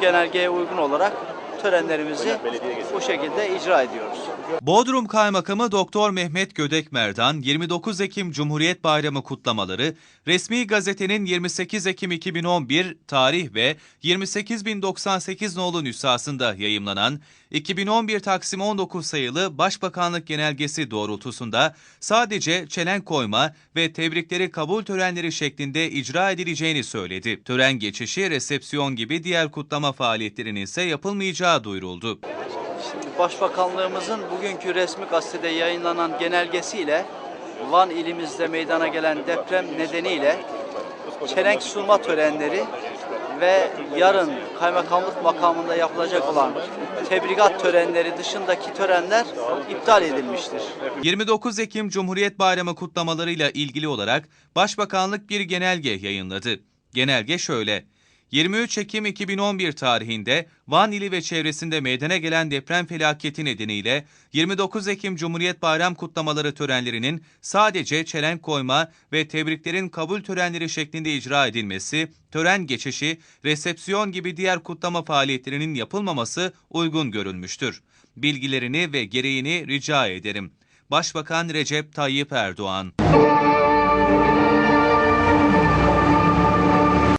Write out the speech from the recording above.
Genelgeye uygun olarak törenlerimizi bu şekilde icra ediyoruz. Bodrum Kaymakamı Doktor Mehmet Gödekmer'dan 29 Ekim Cumhuriyet Bayramı kutlamaları resmi gazetenin 28 Ekim 2011 tarih ve 28098 nolu nüshasında yayımlanan 2011 Taksim 19 sayılı Başbakanlık Genelgesi doğrultusunda sadece çelenk koyma ve tebrikleri kabul törenleri şeklinde icra edileceğini söyledi. Tören geçişi, resepsiyon gibi diğer kutlama faaliyetlerinin ise yapılmayacağı duyuruldu. Başbakanlığımızın bugünkü resmi gazetede yayınlanan genelgesiyle Van ilimizde meydana gelen deprem nedeniyle çelenk sunma törenleri ve yarın kaymakamlık makamında yapılacak olan tebrikat törenleri dışındaki törenler iptal edilmiştir. 29 Ekim Cumhuriyet Bayramı kutlamalarıyla ilgili olarak Başbakanlık bir genelge yayınladı. Genelge şöyle. 23 Ekim 2011 tarihinde Van ili ve çevresinde meydana gelen deprem felaketi nedeniyle 29 Ekim Cumhuriyet Bayram kutlamaları törenlerinin sadece çelenk koyma ve tebriklerin kabul törenleri şeklinde icra edilmesi, tören geçişi, resepsiyon gibi diğer kutlama faaliyetlerinin yapılmaması uygun görülmüştür. Bilgilerini ve gereğini rica ederim. Başbakan Recep Tayyip Erdoğan